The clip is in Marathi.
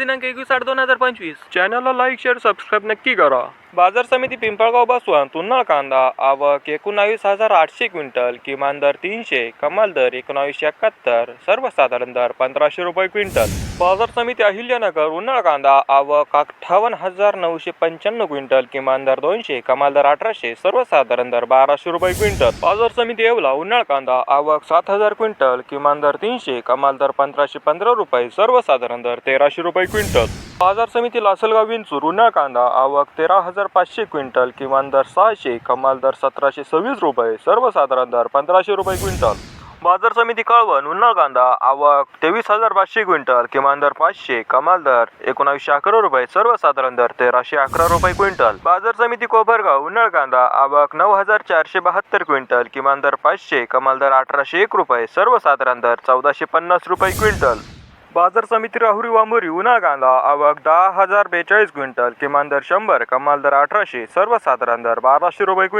दिनांक एकवीस आठ दोन हजार पंचवीस. चॅनलला लाईक शेअर सबस्क्राईब नक्की करा. बाजार समिती पिंपळगाव बसवंत तुन्नाळ कांदा आवक एकोणावीस हजार आठशे क्विंटल किमान दर तीनशे कमाल दर एकोणावीसशे एकाहत्तर सर्वसाधारण दर पंधराशे रुपये क्विंटल. बाजार समिती अहिल्यानगर उन्हाळ कांदा आवक अठ्ठावन्न हजार नऊशे पंच्याण्णव क्विंटल किमान दर दोनशे कमाल दर अठराशे सर्वसाधारण दर बाराशे रुपये क्विंटल. बाजार समिती येवला उन्हाळ कांदा आवक सात हजार क्विंटल किमान दर तीनशे कमाल दर पंधराशे पंधरा रुपये सर्वसाधारण दर तेराशे रुपये क्विंटल. बाजार समिती लासलगाव विंचूर उन्हाळ कांदा आवक तेरा हजार पाचशे क्विंटल किमान दर सहाशे कमाल दर सतराशे सव्वीस रुपये सर्वसाधारण दर पंधराशे रुपये क्विंटल. बाजार समिती कळवण उन्हाळ कांदा आवक तेवीस हजार पाचशे क्विंटल किमान दर पाचशे कमाल दर एकोणावीसशे अकरा रुपये सर्वसाधारण दर तेराशे अकरा रुपये क्विंटल. बाजार समिती कोपरगाव उन्हाळ कांदा आवक नऊ हजार चारशे बहात्तर क्विंटल किमान दर पाचशे कमाल दर अठराशे एक रुपये सर्वसाधारण दर चौदाशे पन्नास रुपये क्विंटल. बाजार समिती राहुरी वामुरी उन्हा कांदा आवक दहा हजार बेचाळीस क्विंटल किमान दर शंभर कमाल दर अठराशे सर्वसाधारण दर बाराशे रुपये क्विंटल.